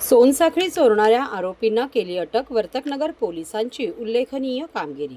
सोनसाखळी चोरणाऱ्या आरोपींना केली अटक वर्तकनगर पोलिसांची उल्लेखनीय कामगिरी.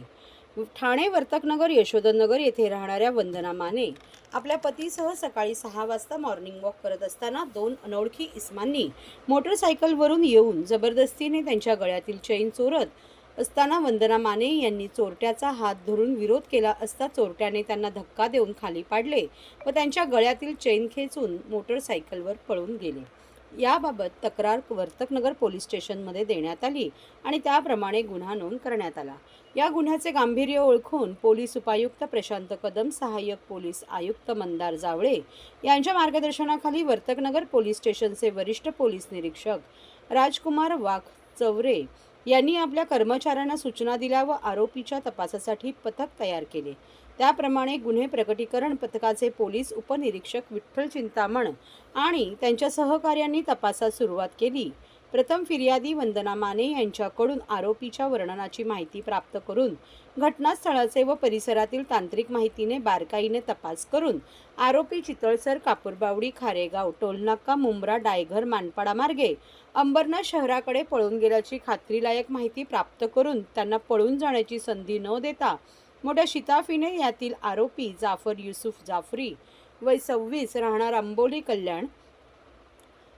ठाणे वर्तकनगर यशोधननगर येथे राहणाऱ्या वंदना माने आपल्या पतीसह सकाळी सहा वाजता मॉर्निंग वॉक करत असताना दोन अनोळखी इस्मांनी मोटरसायकलवरून येऊन जबरदस्तीने त्यांच्या गळ्यातील चैन चोरत असताना वंदना माने यांनी चोरट्याचा हात धरून विरोध केला असता चोरट्याने त्यांना धक्का देऊन खाली पाडले व त्यांच्या गळ्यातील चैन खेचून मोटरसायकलवर पळून गेले. याबाबत तक्रार वर्तकनगर पोलीस स्टेशनमध्ये देण्यात आली आणि त्याप्रमाणे गुन्हा नोंद करण्यात आला. या गुन्ह्याचे गांभीर्य ओळखून पोलीस उपायुक्त प्रशांत कदम सहाय्यक पोलीस आयुक्त मंदार जावळे यांच्या मार्गदर्शनाखाली वर्तकनगर पोलीस स्टेशनचे वरिष्ठ पोलीस निरीक्षक राजकुमार वाघ चवरे यांनी आपल्या कर्मचाऱ्यांना सूचना दिल्या व आरोपीच्या तपासासाठी पथक तयार केले. त्याप्रमाणे गुन्हे प्रकटीकरण पथकाचे पोलीस उपनिरीक्षक विठ्ठल चिंतामण आणि त्यांच्या सहकार्यांनी तपासास सुरुवात केली. प्रथम फिर्यादी वंदना माने यांच्याकडून आरोपीच्या वर्णनाची माहिती प्राप्त करून घटनास्थळाचे व परिसरातील तांत्रिक माहितीने बारकाईने तपास करून आरोपी चितळसर कापूरबावडी खारेगाव टोलनाका मुंब्रा डायघर मानपाडा मार्गे अंबरनाथ शहराकडे पळून गेल्याची खात्रीलायक माहिती प्राप्त करून त्यांना पळून जाण्याची संधी न देता मोठ्या शिताफीने यातील आरोपी जाफर युसुफ जाफरी वय सव्वीस राहणार आंबोली कल्याण.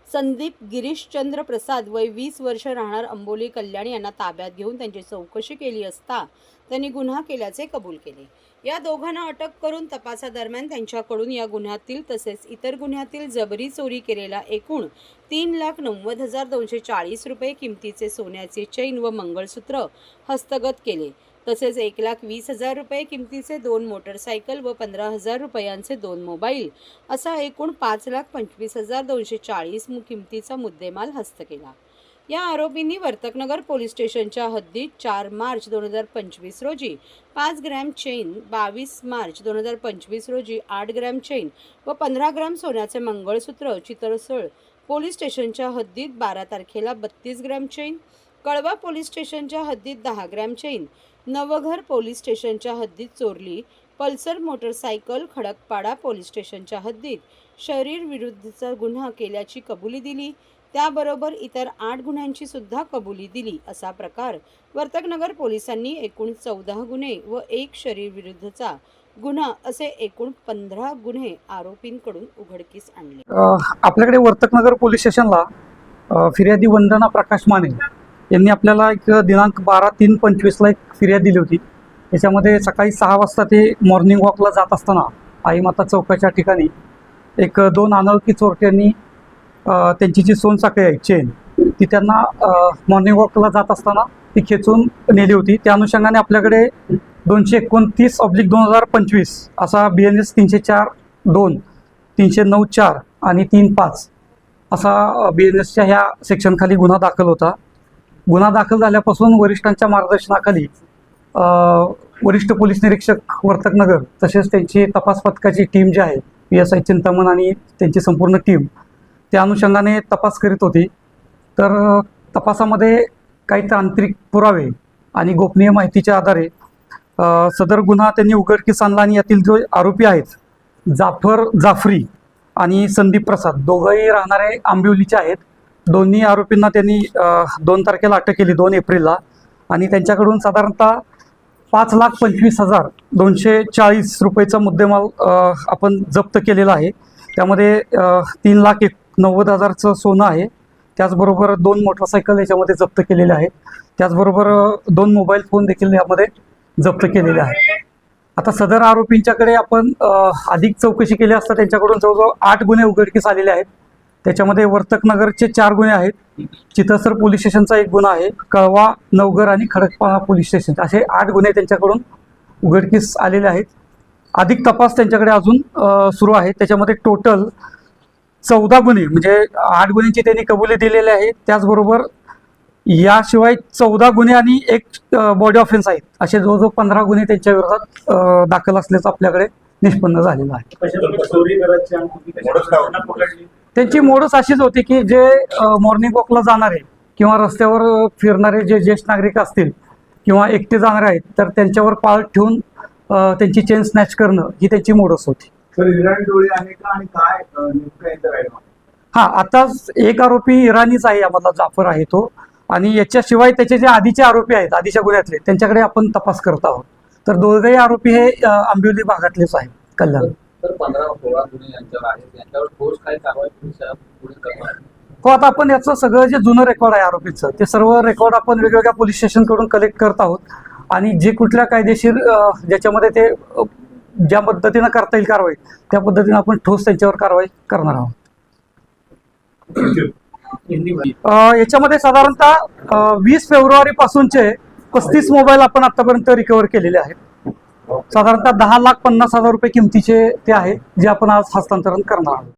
संदीप गिरीशचंद्र प्रसाद वय वीस वर्ष राहणार अंबोली कल्याण यांना ताब्यात घेऊन त्यांची चौकशी केली असता त्यांनी गुन्हा केल्याचे कबूल केले. या दोघांना अटक करून तपासादरम्यान त्यांच्याकडून या गुन्ह्यातील तसेच इतर गुन्ह्यातील जबरी चोरी केलेला एकूण तीन लाख नव्वद हजार दोनशे चाळीस रुपये किमतीचे सोन्याचे चैन व मंगळसूत्र हस्तगत केले. तसेच एक लाख वीस हजार रुपये किमतीचे दोन मोटरसायकल व पंधरा हजार रुपयांचे दोन मोबाईल असा एकूण पाच लाख पंचवीस हजार दोनशे चाळीस किमतीचा मुद्देमाल हस्त केला. या आरोपींनी वर्तकनगर पोलीस स्टेशनच्या हद्दीत चार मार्च दोन हजार पंचवीस रोजी पाच ग्रॅम चेन बावीस मार्च दोन हजार पंचवीस रोजी आठ ग्रॅम चेन व पंधरा ग्रॅम सोन्याचे मंगळसूत्र चितळसळ पोलीस स्टेशनच्या हद्दीत बारा तारखेला बत्तीस ग्रॅम चेन कळवा पोलीस स्टेशनच्या हद्दीत दहा ग्रॅम चेन नवघर पोलीस स्टेशनच्या हद्दीत चोरली पल्सर मोटरसायकल खडकपाडा पोलीस स्टेशनच्या हद्दीत शरीर विरुद्धचा गुन्हा केल्याची कबुली दिली त्याबरोबर इतर आठ गुन्ह्यांची सुद्धा कबुली दिली असा प्रकार वर्तकनगर पोलिसांनी एकूण चौदा गुन्हे व एक शरीर विरुद्धचा गुन्हा असे एकूण पंधरा गुन्हे आरोपींकडून उघडकीस आणले. आपल्याकडे वर्तकनगर पोलीस स्टेशनला फिर्यादी वंदना प्रकाश माने. यांनी आपल्याला एक दिनांक बारा तीन पंचवीसला एक फिर्याद दिली होती. त्याच्यामध्ये सकाळी सहा वाजता ते मॉर्निंग वॉकला जात असताना आईमाता चौकाच्या ठिकाणी एक दोन अनोळखी चोरट्यांनी त्यांची जी सोनसाखळी आहे चेन ती त्यांना मॉर्निंग वॉकला जात असताना ती खेचून नेली होती. त्या अनुषंगाने आपल्याकडे दोनशे एकोणतीस ऑब्लिक दोन हजार पंचवीस असा बी एन एस तीनशे चार दोन तीनशे नऊ चार आणि तीन पाच असा बी एन एसच्या ह्या सेक्शनखाली गुन्हा दाखल होता. गुन्हा दाखल झाल्यापासून वरिष्ठांच्या मार्गदर्शनाखाली वरिष्ठ पोलीस निरीक्षक वर्तकनगर तसेच त्यांची तपास पथकाची टीम जी आहे पी एस आय चिंतामण आणि त्यांची संपूर्ण टीम त्या अनुषंगाने तपास करीत होती. तर तपासामध्ये काही तांत्रिक पुरावे आणि गोपनीय माहितीच्या आधारे सदर गुन्हा त्यांनी उघडकीस आणला आणि यातील जो आरोपी आहेत जाफर जाफरी आणि संदीप प्रसाद दोघंही राहणारे आंबिवलीचे आहेत. दोन्ही आरोपींना त्यांनी दोन तारखेला अटक केली दोन एप्रिलला. आणि त्यांच्याकडून साधारणतः पाच लाख पंचवीस हजार दोनशे चाळीस रुपयेचा मुद्देमाल आपण जप्त केलेला आहे. त्यामध्ये तीन लाख एक नव्वद हजारचं सोनं आहे. त्याचबरोबर दोन मोटरसायकल याच्यामध्ये जप्त केलेले आहेत. त्याचबरोबर दोन मोबाईल फोन देखील यामध्ये जप्त केलेले आहेत. आता सदर आरोपींच्याकडे आपण अधिक चौकशी केली असता त्यांच्याकडून जवळजवळ आठ गुन्हे उघडकीस आलेले आहेत. त्याच्यामध्ये वर्तकनगरचे चार गुन्हे आहेत. चितसर पोलीस स्टेशनचा एक गुन्हा आहे. कळवा नवघर आणि खडकपाळा पोलीस स्टेशन. असे आठ गुन्हे त्यांच्याकडून उघडकीस आलेले आहेत. अधिक तपास त्यांच्याकडे अजून सुरू आहे. त्याच्यामध्ये टोटल चौदा गुन्हे म्हणजे आठ गुन्ह्यांची त्यांनी कबुली दिलेली आहे. त्याचबरोबर याशिवाय चौदा गुन्हे आणि एक बॉडी ऑफेन्स आहेत. असे जवळजवळ पंधरा गुन्हे त्यांच्या विरोधात दाखल असल्याचं आपल्याकडे निष्पन्न झालेलं आहे. त्यांची मोडच अशीच होती की जे मॉर्निंग वॉकला जाणारे किंवा रस्त्यावर फिरणारे जे ज्येष्ठ नागरिक असतील किंवा एकटे जाणारे आहेत तर त्यांच्यावर पाळ ठेवून त्यांची चेन स्नॅच करणं ही त्यांची मोडच होती. हा आता एक आरोपी इराणीच आहे यामधला जाफर आहे तो. आणि याच्याशिवाय त्याचे जे आधीचे आरोपी आहेत आधीच्या गुन्ह्यातले त्यांच्याकडे आपण तपास करत आहोत. तर दोघेही आरोपी हे आंबिवली भागातलेच आहेत कल्याण. पंधरा सोळा गुन्हे यांच्यावर आहेत. यांच्यावर ठोस काही कारवाई पोलीस पुढे करणार हो आता आपण याचं सगळं जे जुनं रेकॉर्ड आहे आरोपीचं ते सर्व रेकॉर्ड आपण वेगवेगळ्या पोलीस स्टेशनकडून कलेक्ट करत आहोत. आणि जे कुठल्या कायदेशीर ज्याच्यामध्ये ते ज्या पद्धतीनं करता येईल कारवाई त्या पद्धतीनं आपण ठोस त्यांच्यावर कारवाई करणार आहोत. अ, याच्यामध्ये साधारणतः वीस फेब्रुवारी पासूनचे पस्तीस मोबाईल आपण आतापर्यंत रिकवर केलेले आहेत. साधारणतः दहा लाख पन्नास हजार रुपये किमतीचे ते आहेत जे आपण आज हस्तांतरण करणार आहोत.